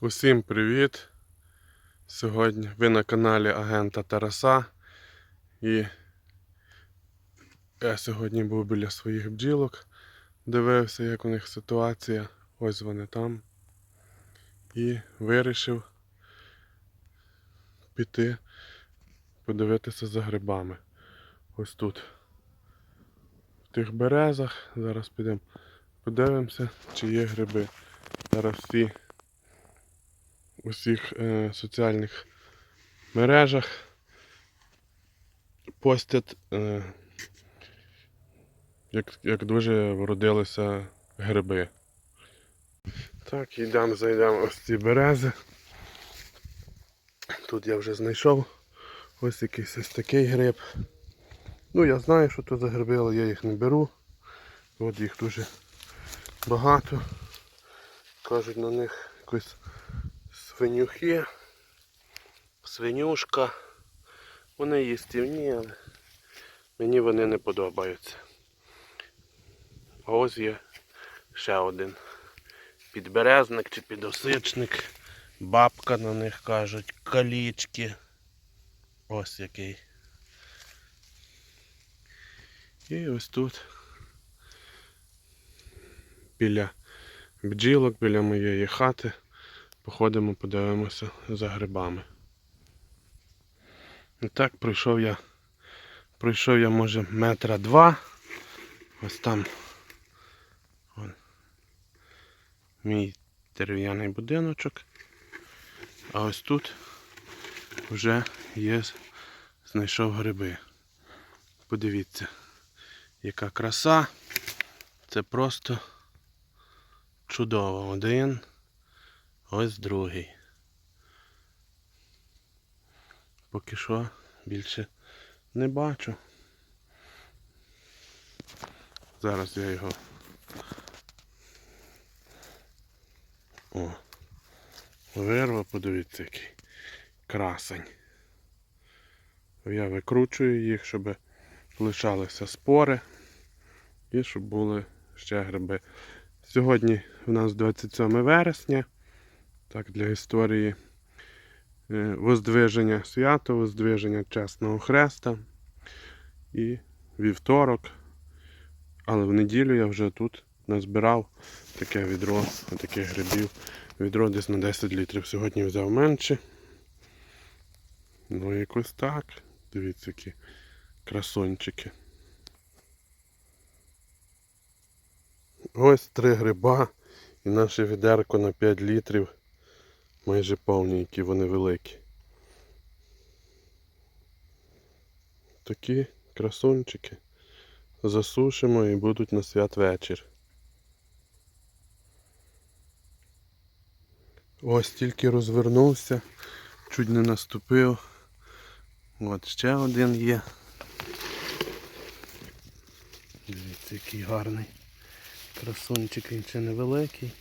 Усім привіт! Сьогодні ви на каналі Агента Тараса. І я сьогодні був біля своїх бджілок, дивився, як у них ситуація. Ось вони там. І вирішив піти подивитися за грибами. Ось тут. В тих березах. Зараз підемо подивимося, чи є гриби. Зараз всі у всіх е, соціальних мережах постять, е, як, як дуже вродилися гриби. Так, йдемо, зайдемо ось ці берези. Тут я вже знайшов ось якийсь ось такий гриб. Ну я знаю, що це за гриби, але я їх не беру. От їх дуже багато. Кажуть на них якось свинюхи, свинюшка. Вони їстівні, але мені вони не подобаються. А ось є ще один підберезник чи підосичник. Бабка на них кажуть, калічки. Ось який. І ось тут біля бджілок, біля моєї хати. Походимо, подивимося за грибами. І так пройшов я. Пройшов я може метра два. Ось там вон, мій дерев'яний будиночок. А ось тут вже є, знайшов гриби. Подивіться, яка краса. Це просто чудово. Один. Ось другий. Поки що більше не бачу. Зараз я його. О, вирву, подивіться, який красень. Я викручую їх, щоб лишалися спори і щоб були ще гриби. Сьогодні у нас 27 вересня. Так, для історії е, воздвиження свято, воздвиження Чесного Хреста і вівторок. Але в неділю я вже тут назбирав таке відро, таких грибів. Відро десь на 10 літрів. Сьогодні взяв менше. Ну якось так. Дивіться, які красончики. Ось три гриба і наше відерко на 5 літрів. Майже повні, які вони великі. Такі красунчики. Засушимо і будуть на святвечір. Ось тільки розвернувся, чуть не наступив. От ще один є. Дивіться, який гарний. Красунчик, він ще невеликий.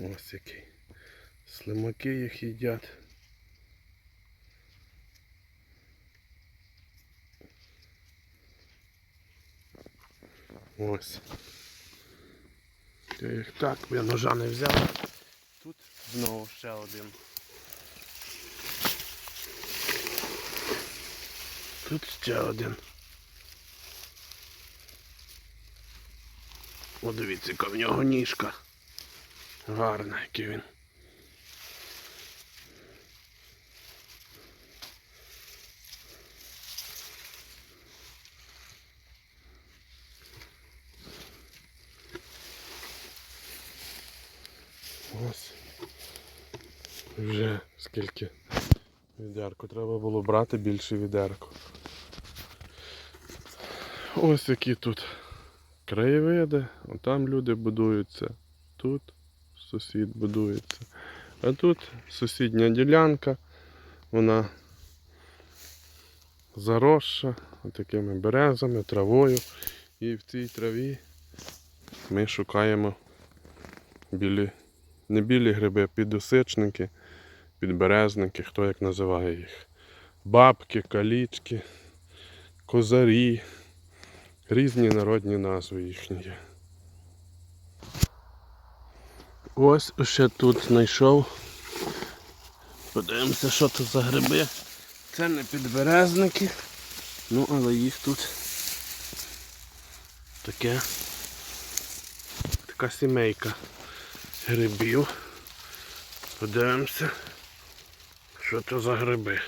Ось який. Слимаки їх їдять. Ось. Я їх так, я ножа не взяв. Тут знову ще один. Тут ще один. О, дивіться, яка в нього ніжка. Гарна, який він. Ось. Вже скільки відерко. Треба було брати більше відерко. Ось які тут краєвиди. Там люди будуються. Тут сусід будується. А тут сусідня ділянка, вона заросша такими березами, травою. І в цій траві ми шукаємо білі, не білі гриби, а підосичники, підберезники, хто як називає їх. Бабки, калічки, козарі, різні народні назви їхні є. Ось ще тут знайшов. Подивимося, що тут за гриби. Це не підберезники. Ну, але їх тут таке. Така сімейка грибів. Подивимося, що це за гриби.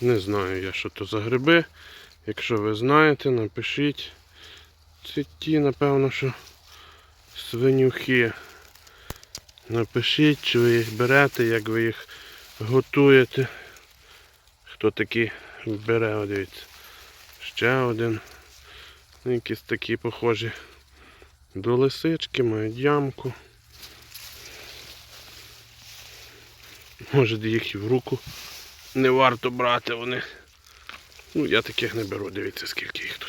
Не знаю я, що то за гриби. Якщо ви знаєте, напишіть. Це ті, напевно, що свинюхи. Напишіть, чи ви їх берете, як ви їх готуєте. Хто такі бере, дивіться. Ще один. Якісь такі похожі до лисички, мають ямку. Може їх і в руку не варто брати вони. Ну, я таких не беру, дивіться, скільки їх тут.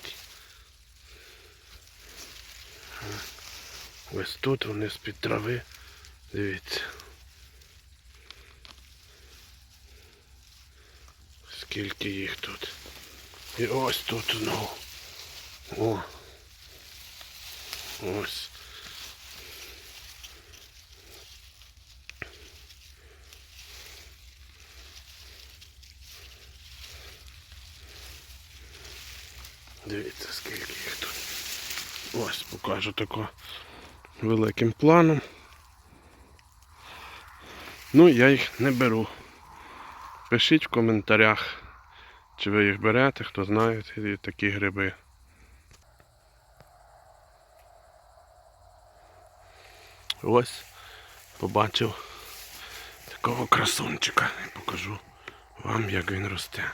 Ось тут вони з-під трави. Дивіться. Скільки їх тут. І ось тут знову. О. Ось. Дивіться, скільки їх тут. Ось покажу тако великим планом. Ну, я їх не беру. Пишіть в коментарях, чи ви їх берете, хто знає такі гриби. Ось побачив такого красунчика. І покажу вам, як він росте.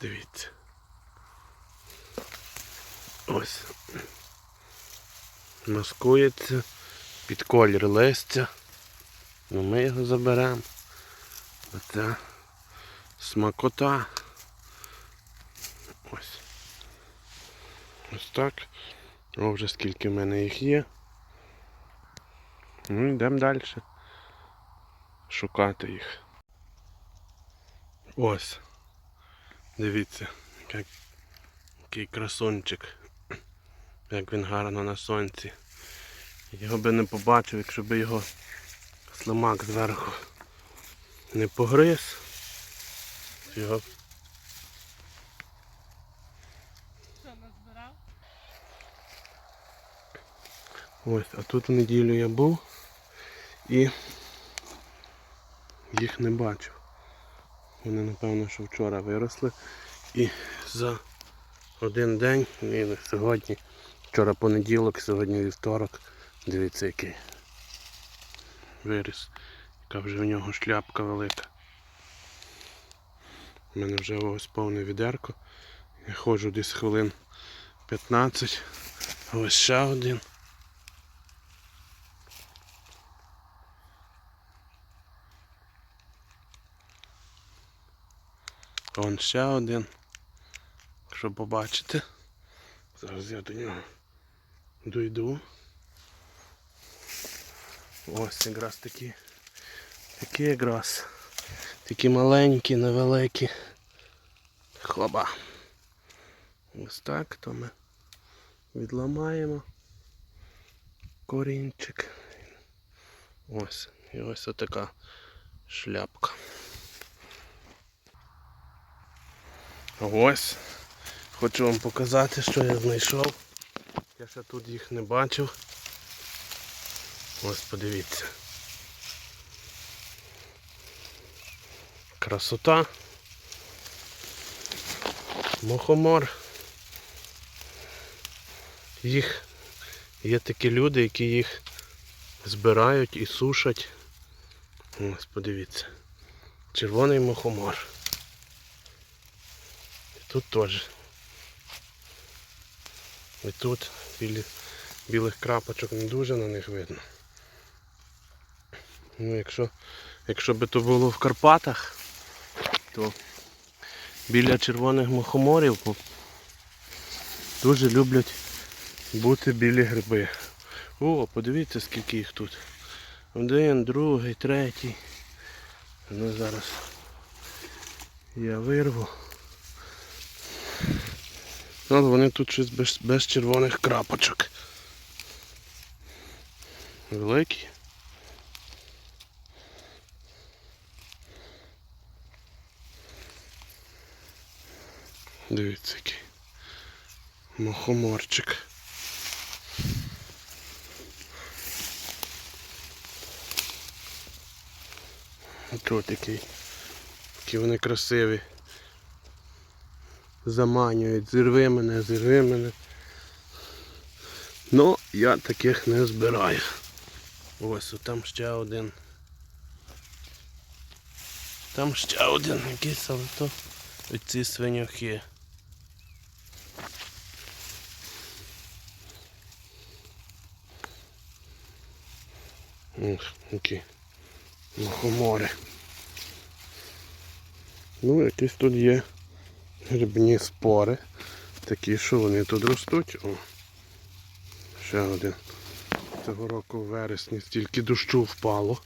Дивіться. Ось. Маскується під колір листя. Ну ми його заберемо. Оце смакота. Ось. Ось так. О, вже скільки в мене їх є. Ну йдемо далі. Шукати їх. Ось. Дивіться, який красунчик. Як він гарно на сонці. Його би не побачив, якщо б його слимак зверху не погриз. Його Що назбирав? Ось, а тут в неділю я був і їх не бачив. Вони напевно, що вчора виросли. І за один день, і сьогодні, вчора понеділок, сьогодні вівторок, дивіться який виріс. Яка вже в нього шляпка велика. У мене вже ось повне відерко. Я ходжу десь хвилин 15. Ось ще один. Вон ще один. Якщо побачите. Зараз я до нього дойду. Ось якраз такі. Такі якраз. Такі маленькі, невеликі. Хлоба. Ось так то ми відламаємо корінчик. Ось. І ось отака шляпка. Ось. Хочу вам показати, що я знайшов. Я ще тут їх не бачив. Ось подивіться. Красота. Мохомор. Їх є такі люди, які їх збирають і сушать. Ось подивіться. Червоний мохомор. І тут теж. І тут білих крапочок не дуже на них видно. Ну, якщо, якщо би то було в Карпатах, то біля червоних мухоморів дуже люблять бути білі гриби. О, подивіться скільки їх тут. Один, другий, третій. Ну зараз я вирву. Але вони тут щось без, без червоних крапочок. Великі. Дивіться який. Мухоморчик. Тут який. Які вони красиві. Заманюють, зірви мене, зірви мене. Ну, я таких не збираю. Ось там ще один. Там ще один якийсь, але то оці свинюхи. Ох, які мухомори. Ну, якісь тут є грибні спори. Такі, що вони тут ростуть. О, ще один. Цього року в вересні стільки дощу впало.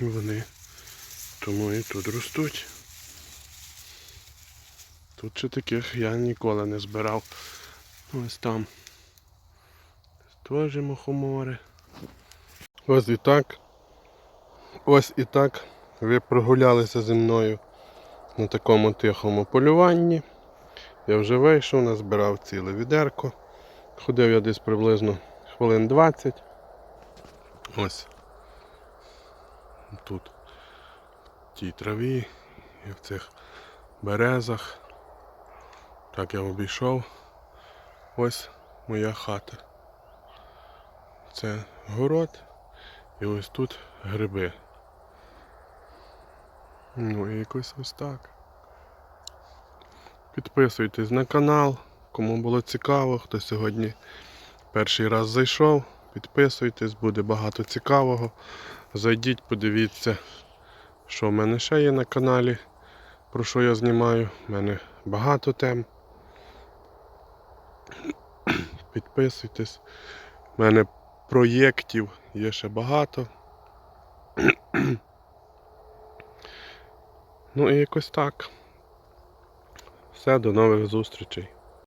Вони тому і тут ростуть. Тут ще таких я ніколи не збирав. Ось там. Теж мухомори. Ось і так. Ось і так ви прогулялися зі мною на такому тихому полюванні. Я вже вийшов, назбирав ціле відерко. Ходив я десь приблизно хвилин 20. Ось. Тут в тій траві і в цих березах. Так я обійшов. Ось моя хата. Це город. І ось тут гриби. Ну і якось ось так. Підписуйтесь на канал, кому було цікаво, хто сьогодні перший раз зайшов. Підписуйтесь, буде багато цікавого. Зайдіть, подивіться, що в мене ще є на каналі, про що я знімаю. У мене багато тем. Підписуйтесь. У мене проєктів є ще багато. Ну і якось так. Все, до нових зустрічей.